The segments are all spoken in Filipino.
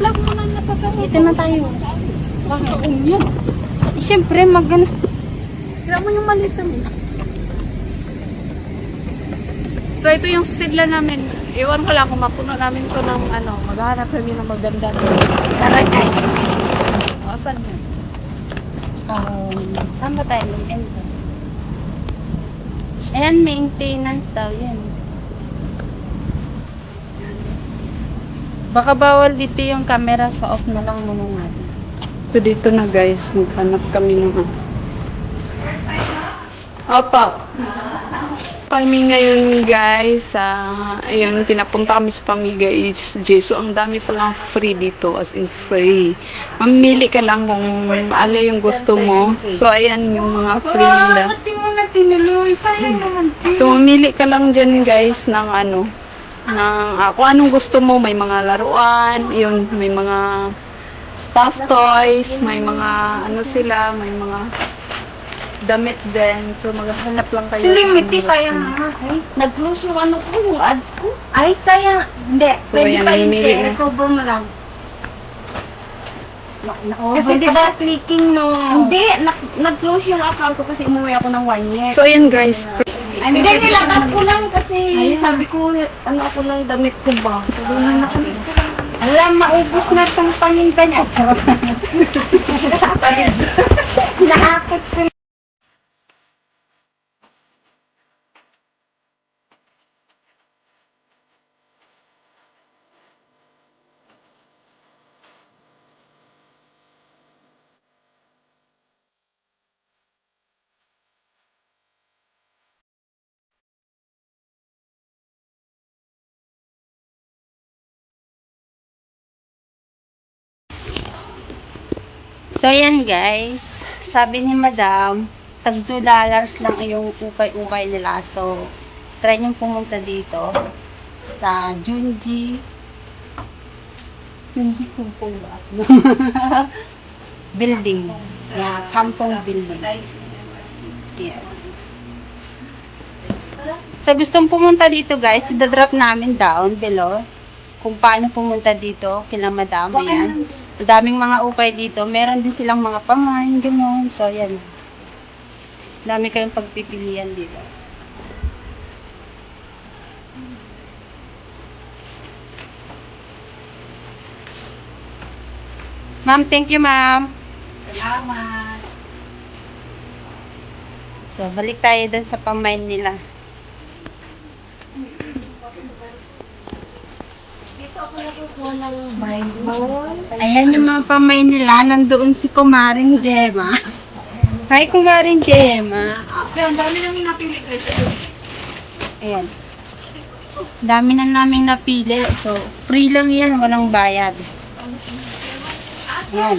Plug mo na na. Dito na tayo. Bakit? yun. Eh, Siyempre, mag ano. Tignan mo yung malita mo. So, ito yung sidla namin. Iwan ko lang kung mapuno namin to ng ano, maghahanap kami ng maganda. Tara guys. O, saan yun? Um, saan ba tayo? Ayan, maintenance daw yan. Baka bawal dito yung camera sa off na lang muna natin. So, dito na guys, maghanap kami ng ano. Opo. Kami ngayon guys, ah, ayun, pinapunta kami sa Pamiga is So, ang dami palang free dito, as in free. Mamili ka lang kung ano yung gusto mo. So, ayan yung mga free nila. Di mo na tinuloy. Sayang naman. So, mamili ka lang dyan guys ng ano, ng ah, kung anong gusto mo. May mga laruan, yun, may mga stuffed toys, may mga ano sila, may mga damit din. So, maghahanap lang kayo. Limiti, ng- sayang naman. Ay, nag-close yung ano ko, yung ads ko. Ay, sayang. Hindi, So, pwede ayan, pa yung namimili na. recover mo lang. Kasi di ba clicking no? Hindi, na- nag-close yung account ko kasi umuwi ako ng one year. So, ayan guys. Ay, hindi, nilakas ko lang kasi sabi ko, ano ako ng damit ko ba? Sabi na kami. Alam, maubos na itong paninda niya. Charot. Naakit ko So, ayan guys. Sabi ni madam, tag 2 dollars lang yung ukay-ukay nila. So, try nyo pumunta dito sa Junji. Junji Kumpong ba? building. Yeah, Kampong Building. Yeah. So, gustong pumunta dito guys, idadrop namin down below kung paano pumunta dito kila madam. Ayan. Daming mga ukay dito. Meron din silang mga pamain, gano'n. So, yan. Dami kayong pagpipilian dito. Ma'am, thank you, ma'am. Salamat. So, balik tayo dun sa pamain nila. Ayan yung mga pamain nila. Nandoon si Kumaring Gemma. Hi, Kumaring Gemma. Ang dami namin napili guys. Ayan. Dami na naming napili. So, free lang yan. Walang bayad. Ayan.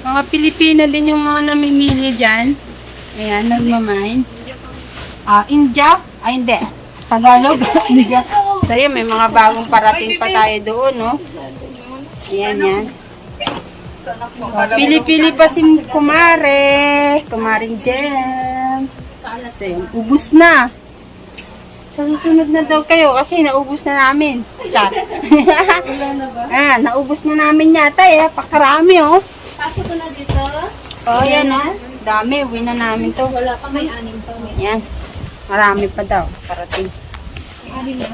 Mga Pilipino din yung mga namimili dyan. Ayan, nagmamain. Ah, India? Ay, hindi. Tagalog? So, yun, may mga bagong parating pa tayo doon, no? Ayan, yan. Pili-pili pa si Kumare. Kumaring Jem. So, yun, ubus na. So, susunod na daw kayo kasi naubos na namin. Char. ah, naubos na namin yata eh. Pakarami, oh. Pasok ko na dito. Oh, yan, oh. Dami, uwi na namin to. Wala pa may anim pa. Yan. Marami pa daw. Parating. Anim na.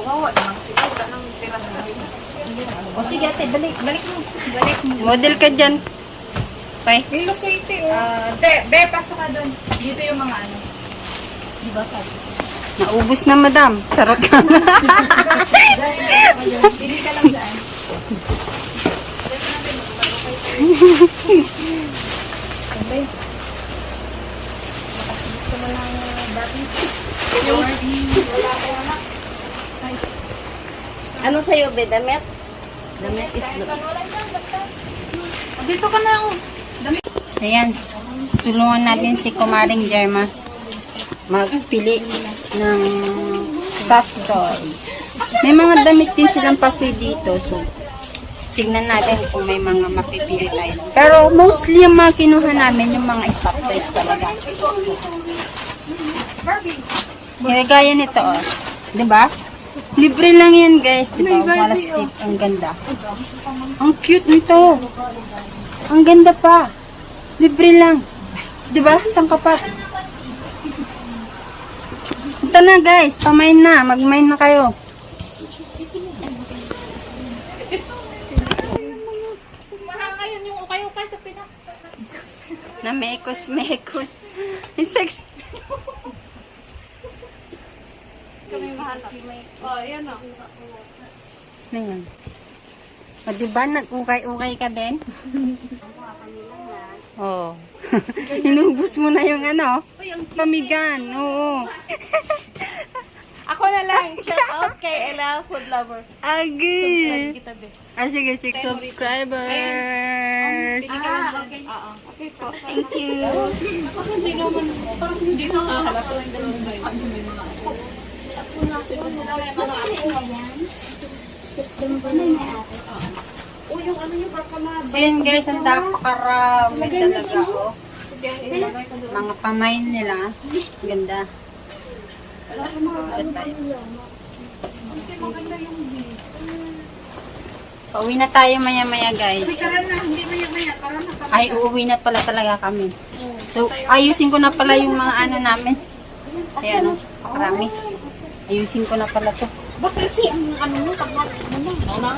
Kawawa naman sila. Wala nang tira na O sige, ate, balik. Balik mo. Balik mo. Model ka dyan. Okay. May locate oh. Ah, te, be, pasok ka doon. Dito yung mga ano. Di ba sabi? Naubos na, madam. Charot ka. Pili ka lang daan. Ano sa'yo, be? Damit? Damit is good. Dito ka na oh. Ayan. Tulungan natin si Kumaring Jerma magpili ng stuffed toys. May mga damit din silang pa-free dito. So, tignan natin kung may mga mapipili tayo. Pero mostly yung mga kinuha namin, yung mga stuffed toys talaga. Kaya gaya nito, oh. Di ba? Libre lang yan, guys. Di ba? Plastic. Ang ganda. Ang cute nito. Ang ganda pa. Libre lang. Di ba? Saan ka pa? Ito na, guys. Pamain na. Mag-main na kayo. Na mekos, mekos. Sex. Oh, ayan o. Ano yan? O, diba? Nag-ukay-ukay ka din? Oo. Oh. Inubos mo na yung ano? Pamigan. Oo. Ako na lang. Shout out kay Ella Food Lover. Agi. Kita be. Ah, sige, sige. Subscribers. Okay po. Thank you. Hindi naman, parang hindi nakahalap lang dalawang bayo. So yun guys, ang napakarami talaga oh. Mga pamain nila. Ganda. Ganda tayo. Pauwi na tayo maya-maya guys. Ay, uuwi na pala talaga kami. So, ayusin ko na pala yung mga ano namin. Ayan, marami. Ayusin ko na pala to. Bakit si ang ano mo tagal mo na?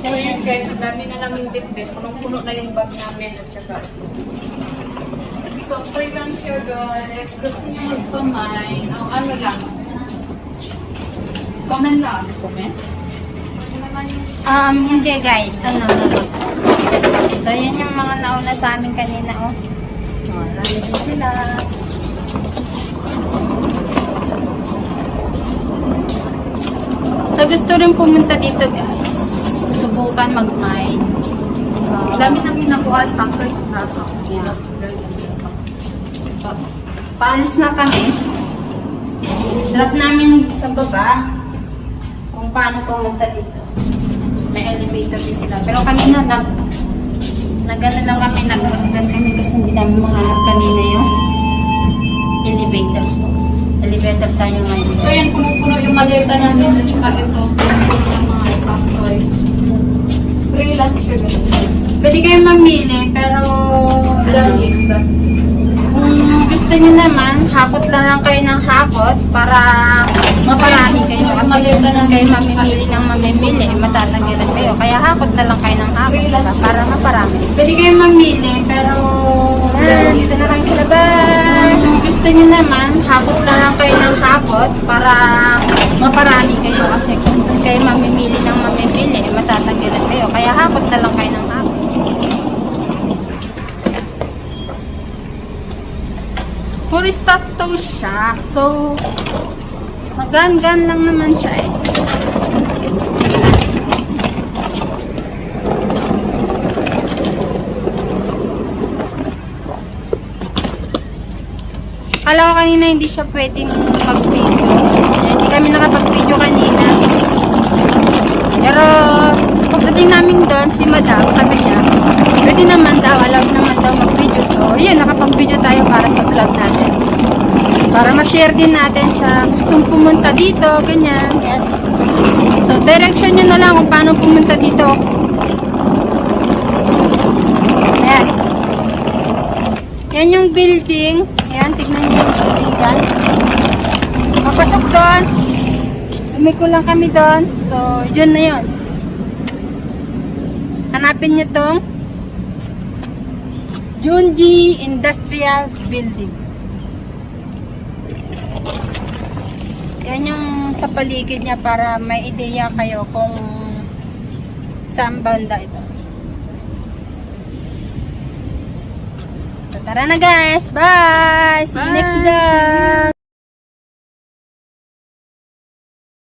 So ayan guys, ang dami na namin bitbit. Punong-puno na yung bag namin at saka So, free lang siya guys. Gusto niyo magpamay. Ang ano lang. Comment lang. Comment? Um, hindi guys. Ano, ano, ano. So, yan yung mga nauna sa amin kanina, oh. Oh, din sila. So, gusto rin pumunta dito, guys. Subukan mag-mine. So, Dami namin nakuha sa tankers sa plato. yeah. Paalis na kami. Drop namin sa baba kung paano pumunta dito. May elevator din sila. Pero kanina nag nagano lang kami nagagad kami kasi hindi namin mahanap kanina yung elevator. So, elevator tayo ngayon. So ayan, puno-puno yung maleta namin at saka ito. Puno ng mga staff toys. Free lang siya guys. Pwede kayong mamili pero. Kung gusto niyo naman, hakot lang lang kayo ng hakot para maparami kayo. Kasi kung doon kayo mamimili ng mamimili, matatanggalan kayo. Kaya hakot na lang kayo ng hakot diba? para maparami. Pwede kayong mamili, pero yan, dito na lang sa labas. Kung gusto niyo naman, hakot lang lang kayo ng hakot para maparami kayo. Kasi kung kayo mamimili ng mamimili, matatanggalan kayo. Kaya hakot na lang kayo ng hakot. Puro stuff toast siya. So, magan-gan lang naman siya eh. Kala ko kanina hindi siya pwedeng mag-video. Hindi kami nakapag-video kanina. Pero, pagdating namin doon, si madam, sabi niya, pwede naman daw, allowed naman daw mag-video. So, yun, nakapag-video tayo para sa vlog natin. Para ma-share din natin sa gustong pumunta dito, ganyan. Yan. So, direction nyo na lang kung paano pumunta dito. Ayan. Yan yung building. Ayan, tignan nyo yung building dyan. Papasok doon. Umiko lang kami doon. So, yun na yun. Hanapin nyo tong Junji Industrial Building. Yan yung sa paligid niya para may ideya kayo kung saan banda ito. So, Tara na guys. Bye! See you next Bye. vlog.